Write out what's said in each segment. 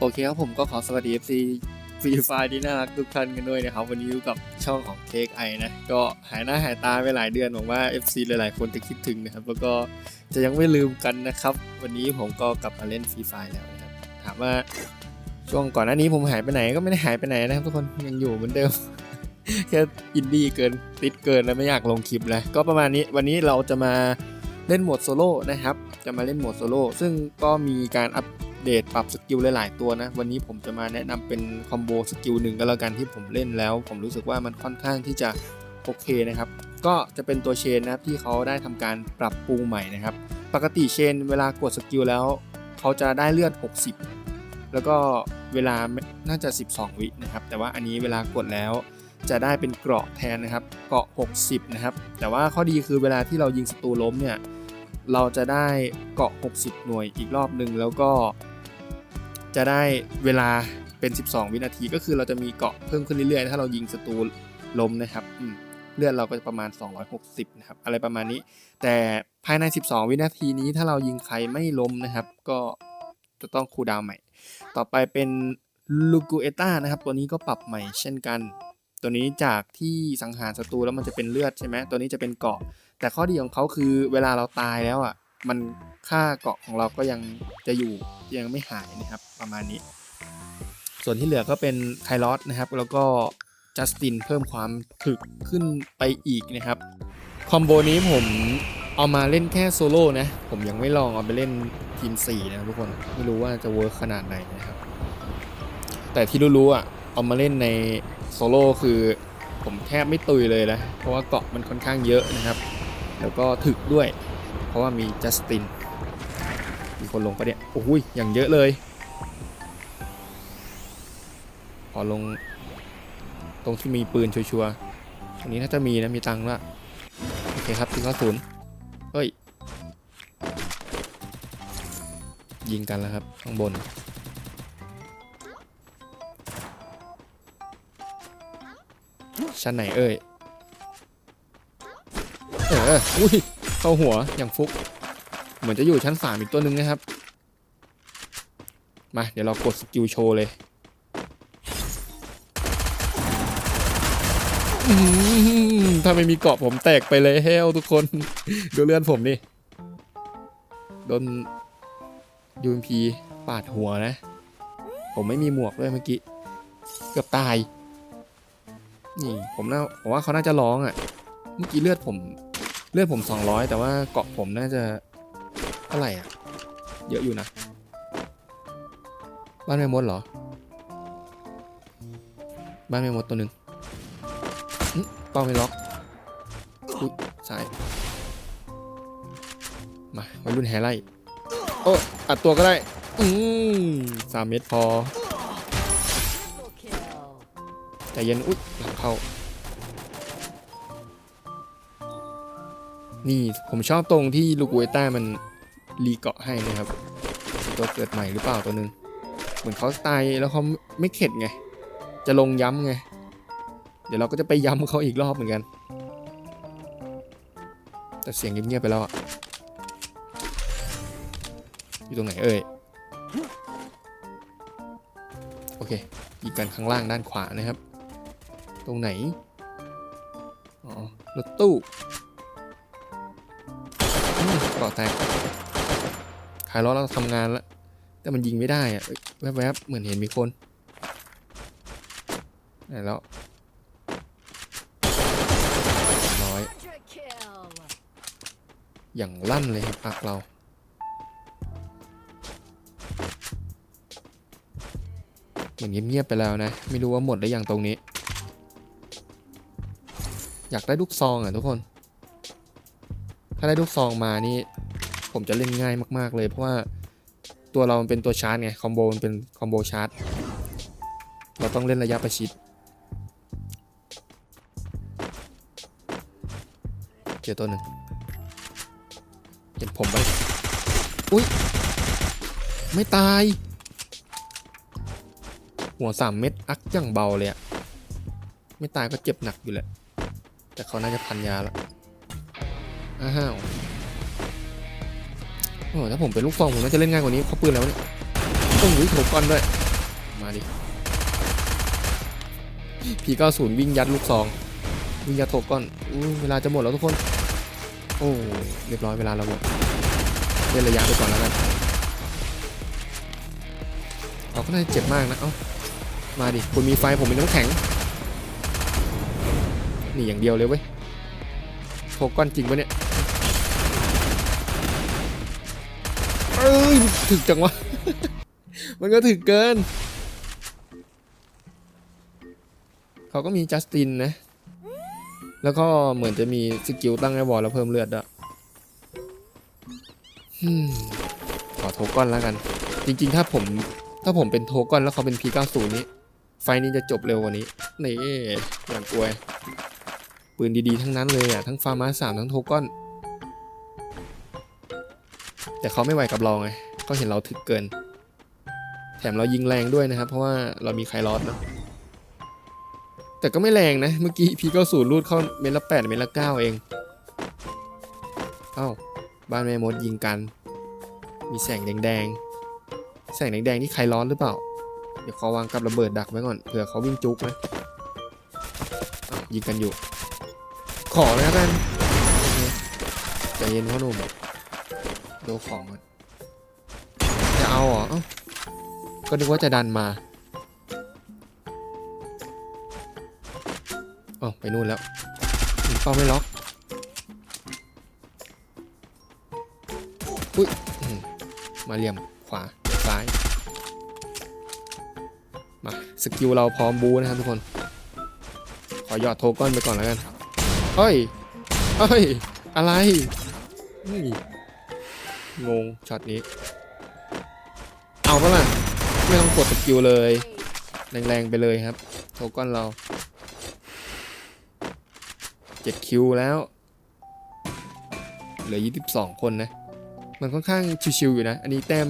โอเคครับผมก็ขอสวัสดี FC ฟรีไฟที่น่ารักทุกท่านกันด้วยนะครับ วันนี้อยู่กับช่องของ Take I นะ ก็หายหน้าหายตาไปหลายเดือนหวังว่า FC หลายๆ คนจะคิดถึงนะครับ แล้วก็จะยังไม่ลืมกันนะครับ วันนี้ผมก็กลับมาเล่นฟรีไฟแล้วนะครับ ถามว่าช่วงก่อนหน้านี้ผมหายไปไหนก็ไม่ได้หายไปไหนนะครับทุกคนยังอยู่เหมือนเดิมแค่อินดี้เกินติดเกินแล้วไม่อยากลงคลิปแล้วก็ประมาณนี้วันนี้เราจะมาเล่นโหมดโซโล่นะครับ จะมาเล่นโหมดโซโล่ซึ่งก็มีการอัป เดตปรับสกิลหลาย ๆ ตัวนะ วันนี้ผมจะมาแนะนำเป็นคอมโบสกิลหนึ่งก็แล้วกันที่ผมเล่นแล้ว ผมรู้สึกว่ามันค่อนข้างที่จะโอเคนะครับ ก็จะเป็นตัวเชนนะครับที่เขาได้ทำการปรับปรุงใหม่นะครับ ปกติเชนเวลากดสกิลแล้ว เขาจะได้เลือด 60 แล้วก็เวลาน่าจะ 12 วินะครับ แต่ว่าอันนี้เวลากดแล้วจะได้เป็นเกราะแทนนะครับ เกราะ 60 นะครับ แต่ว่าข้อดีคือเวลาที่เรายิงศัตรูล้มเนี่ย เราจะได้เกราะ 60 หน่วยอีกรอบหนึ่งแล้วก็ จะได้เวลาเป็น 12 วินาที ก็คือเราจะมีเกาะเพิ่มขึ้นเรื่อยๆ ถ้าเรายิงศัตรูล้มนะครับเลือดเราก็จะประมาณ 260 นะครับ อะไรประมาณนี้ แต่ภายใน 12 วินาทีนี้ถ้าเรายิงใครไม่ล้มนะครับ ก็จะต้องคูดาวใหม่ ต่อไปเป็นลูกูเอต้านะครับ ตัวนี้ก็ปรับใหม่เช่นกัน ตัวนี้จากที่สังหารศัตรูแล้วมันจะเป็นเลือดใช่ไหมตัวนี้จะเป็นเกาะ แต่ข้อดีของเขาคือเวลาเราตายแล้วอะ มันค่าเกาะของเราก็ยังจะอยู่ยังไม่หายนะครับประมาณนี้ ส่วนที่เหลือก็เป็นไคลอสนะครับ แล้วก็จัสตินเพิ่มความถึกขึ้นไปอีกนะครับคอมโบนี้ผมเอามาเล่นแค่โซโล่นะ ผมยังไม่ลองเอาไปเล่นทีม 4 นะทุกคนไม่รู้ว่าจะเวิร์คขนาดไหนนะครับ แต่ที่รู้ๆอะเอามาเล่นในโซโล่คือผมแทบไม่ตุยเลยนะเพราะว่าเกาะมันค่อนข้างเยอะนะครับ แล้วก็ถึกด้วย ราะว่ามีจัสติน มีคนลงปะเนี่ย โอ้ย อย่างเยอะเลย ขอลง ตรงที่มีปืนชัวร์ๆตรงนี้น่าจะมีนะ มีตังค์ละ โอเคครับถึงกระสุนเฮ้ย ยิงกันแล้วครับ ข้างบนชั้นไหนเอ่ย เออ อุ้ย เข้าหัวอย่างฟุก เหมือนจะอยู่ชั้นสามอีกตัวหนึ่งนะครับ มา เดี๋ยวเรากดสกิลโชว์เลยถ้าไม่มีเกาะผมแตกไปเลยเฮลทุกคน ดูเลื่อนผมดิโดนยูมพีปาดหัวนะ ผมไม่มีหมวกด้วยเมื่อกี้ เกือบตาย นี่ผมน่าผมว่าเขาน่าจะร้องอะ่ะ เมื่อกี้เลือดผม เลือดผม 200 แต่ว่าเกาะผมน่าจะเท่าไหร่อะ เยอะอยู่นะ บ้านแม่มดเหรอ บ้านแม่มดตัวหนึ่งป้อเป้าไม่ล็อกอุ๊ยสาย มาวัยรุ่นแฮไล่โอ้อัดตัวก็ได้ อืมสามเม็ดพอ แต่เย็น อุ๊ยหลังเข้า นี่ผมชอบตรงที่ลูกูเอต้ามันรีเกาะให้นะครับตัวเกิดใหม่หรือเปล่าตัวหนึง เหมือนเขาตายแล้วเขาไม่เข็ดไง จะลงย้ำไง เดี๋ยวเราก็จะไปย้ำเขาอีกรอบเหมือนกัน แต่เสียงเงียบๆไปแล้วอะอยู่ตรงไหนเอ่ยโอเคยิงกันข้างล่างด้านขวานะครับ ตรงไหน อ๋อรถตู้ เกาะแตกขายล้อเราทำงานแล้ว แต่มันยิงไม่ได้อะแวบๆเหมือนเห็นมีคนไหนแล้วร้อย อย่างลั่นเลยครับปากเรา เหมือนเงียบๆไปแล้วนะ ไม่รู้ว่าหมดหรือยังตรงนี้ อยากได้ลูกซองอะทุกคน ได้ลูกซองมานี่ ผมจะเล่นง่ายมาก ๆ เลยเพราะว่าตัวเรามันเป็นตัวชาร์จไงคอมโบมันเป็นคอมโบชาร์จเราต้องเล่นระยะประชิดเจอตัวหนึ่งเห็นผมไปอุ้ยไม่ตาย หัวสามเม็ดอักอย่างเบาเลยอะไม่ตายก็เจ็บหนักอยู่แหละ แต่เขาน่าจะพันยาแล้ว อ้าวโอ้ถ้าผมเป็นลูกซองผมน่าจะเล่นง่ายกว่านี้เขาปืนแล้วเนี่ยต้องหวีโถก่อนด้วย มาดิ P90 วิ่งยัดลูกซอง วิ่งยัดโถก้อนอู้เวลาจะหมดแล้วทุกคน โอ้เรียบร้อยเวลาเราหมดเล่นระยะไปก่อนแล้วกันเราก็น่าจะเจ็บมากนะ เอ้า มาดิคุณมีไฟผมมีน้ำแข็ง นี่อย่างเดียวเลยเว้ย โถก้อนจริงปะเนี่ย เอ้ยถึกจังวะ มันก็ถึกเกิน เขาก็มีจัสตินนะ แล้วก็เหมือนจะมีสกิลตั้งไอ้บอลแล้วเพิ่มเลือดด้วยฮึมขอโทก้อนแล้วกัน จริง ๆ ถ้าผมถ้าผมเป็นโทก้อนแล้วเขาเป็น P90 นี้ ไฟนี้จะจบเร็วกว่านี้ นี่อย่างกลวย ปืนดีๆทั้งนั้นเลยอะ ทั้งฟาร์มาสามทั้งโทก้อน แต่เขาไม่ไหวกับเราไงเขาเห็นเราถึกเกิน แถมเรายิงแรงด้วยนะครับ เพราะว่าเรามีไคลอสเนอะแต่ก็ไม่แรงนะ เมื่อกี้พีก็ศูนย์รูดเข้าเมตรละแปดเมตรละเก้าเอง เอ้า บ้านแม่มดยิงกัน มีแสงแดงๆ แสงแดงๆนี่ไคลอสหรือเปล่า เดี๋ยวขอวางกับระเบิดดักไว้ก่อน เผื่อเขาวิ่งจุกนะอ้าวยิงกันอยู่ ขอแล้วกันโอเคใจเย็นพ่อหนุ่มดูของก่อนจะเอาเหรอเอ้าก็นึกว่าจะดันมาอ๋อไปนู่นแล้วอืมเป้าไม่ล็อกอุ้ยอื้อหือมาเหลี่ยมขวาเดี๋ยวซ้าย มา สกิลเราพร้อมบูนะครับทุกคน ขอหยอดโทก้อนไปก่อนแล้วกัน เฮ้ยเฮ้ย อะไรนี่งงช็อตนี้ เอาปะล่ะ ไม่ต้องกดสกิลเลย แรงๆไปเลยครับ โทก้อนเราเจ็ดคิวแล้ว เหลือ 22 คนนะ มันค่อนข้างชิวๆอยู่นะ อันนี้แต้ม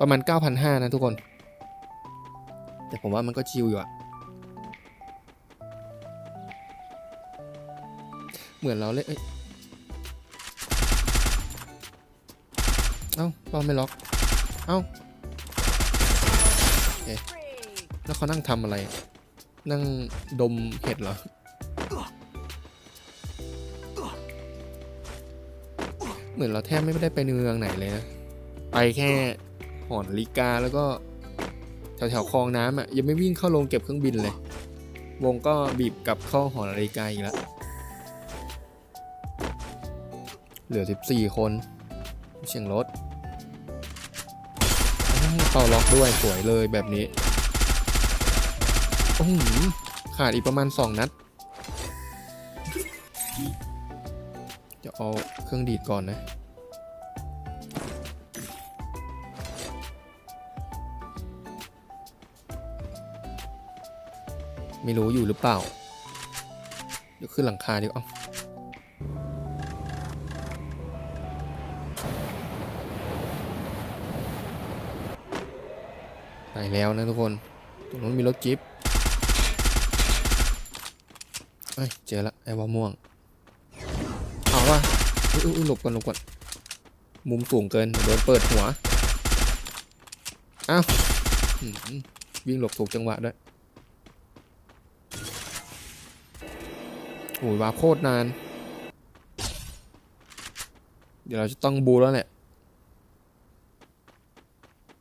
ประมาณ 9,500 นะทุกคน แต่ผมว่ามันก็ชิวอยู่อะ เหมือนเราเล่นเอ้ยเอ้าป้อมไม่ล็อก เอ้าโอเคแล้วเขานั่งทำอะไร นั่งดมเห็ดเหรอ เหมือนเราแทบไม่ได้ไปเมืองไหนเลยนะ ไปแค่หอนาฬิกาแล้วก็ แถวๆคลองน้ำอะ ยังไม่วิ่งเข้าลงเก็บเครื่องบินเลย วงก็บีบกลับเข้าหอนาฬิกาอีกแล้ว เหลือ 14 คนเชียงรถเข้าล็อกด้วยสวยเลยแบบนี้โอ้โหขาดอีกประมาณ 2 นัด จะเอาเครื่องดีดก่อนนะไม่รู้อยู่หรือเปล่า เดี๋ยวขึ้นหลังคาดีกว่า ไปแล้วนะทุกคน ตรงนู้นมีรถจิ๊บเอ้ย เจอละไอ้วาม่วง เอาวะอุ้ยหลบก่อนหลบก่อน มุมสูงเกิน โดนเปิดหัว อ้าว วิ่งหลบถูกจังหวะด้วยโอ้ยวาโคตรนาน เดี๋ยวเราจะต้องบูแล้วแหละ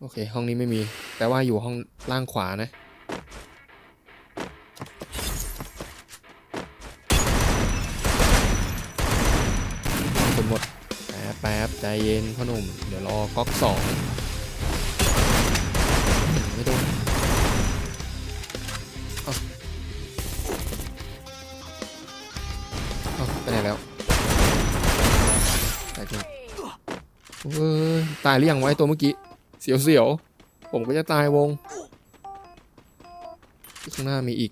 โอเค ห้องนี้ไม่มี แต่ว่าอยู่ห้องล่างขวานะ คนหมด แป๊บแป๊บใจเย็นพ่อหนุ่ม เดี๋ยวรอก๊อกสองไม่โดนเอ้าเอ้าไปไหนแล้วตายจริงตายหรือยังไวะไอ้ตัวเมื่อกี้ เสียวเสียว ผมก็จะตายวง ข้างหน้ามีอีก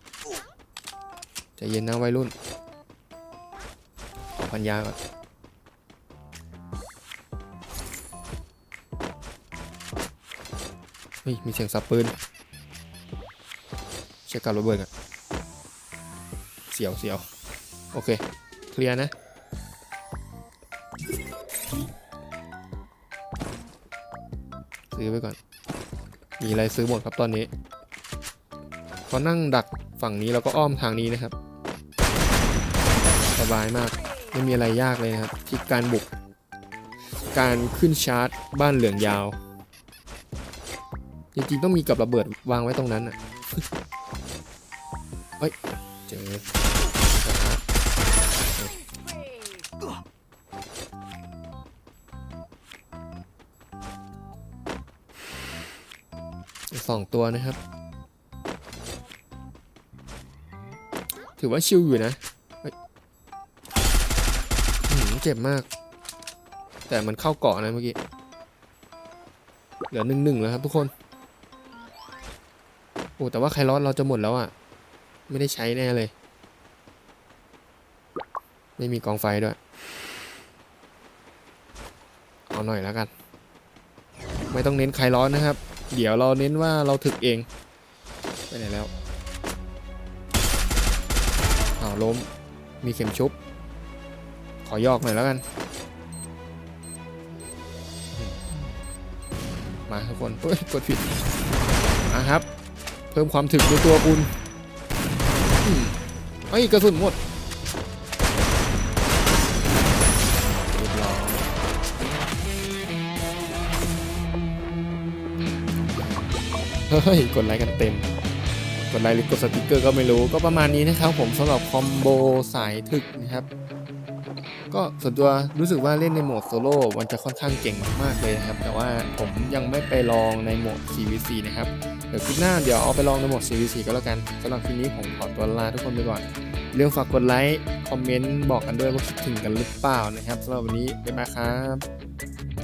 ใจเย็นนะวัยรุ่นขอพันยาก่อนเฮ้ยมีเสียงสับปืนเช็คการระเบิดก่อนเสียวเสียวโอเค เคลียร์นะซื้อไปก่อน มีอะไรซื้อหมดครับตอนนี้พอนั่งดักฝั่งนี้เราก็อ้อมทางนี้นะครับ สบายมากไม่มีอะไรยากเลยนะครับที่การบุก การขึ้นชาร์จบ้านเหลืองยาว จริงๆต้องมีกับระเบิดวางไว้ตรงนั้นอะเฮ้ยเจอ สองตัวนะครับ ถือว่าชิลอยู่นะเฮ้ยอื้อหือเจ็บมาก แต่มันเข้าเกาะนะเมื่อกี้ เหลือหนึ่งหนึ่งแล้วครับทุกคน โอ้แต่ว่าไคลอสเราจะหมดแล้วอะ่ะ ไม่ได้ใช้แน่เลย ไม่มีกองไฟด้วย เอาหน่อยแล้วกัน ไม่ต้องเน้นไคลอสนะครับ เดี๋ยวเราเน้นว่าเราถึกเอง ไปไหนแล้วอ้าล้ม มีเข็มชุบ ขอยอกหน่อยแล้วกัน มาทุกคนเฮ้ยกดผิดมาครับ เพิ่มความถึกในตัวคุณเอ้ยกระสุนหมด เฮ้ย กดไลค์กันเต็ม กดไลค์หรือกดสติกเกอร์ก็ไม่รู้ก็ประมาณนี้นะครับผมสำหรับคอมโบสายถึกนะครับ ก็ส่วนตัวรู้สึกว่าเล่นในโหมดโซโล่มันจะค่อนข้างเก่งมากๆเลยนะครับ แต่ว่าผมยังไม่ไปลองในโหมด 4v4 นะครับ เดี๋ยวคลิปหน้าเดี๋ยวเอาไปลองในโหมด 4v4 ก็แล้วกันสำหรับคลิปนี้ผมขอตัวลาทุกคนไปก่อนเรื่องฝากกดไลค์คอมเมนต์บอกกันด้วยว่าคิดถึงกันหรือเปล่านะครับสำหรับวันนี้บ๊ายบายครับ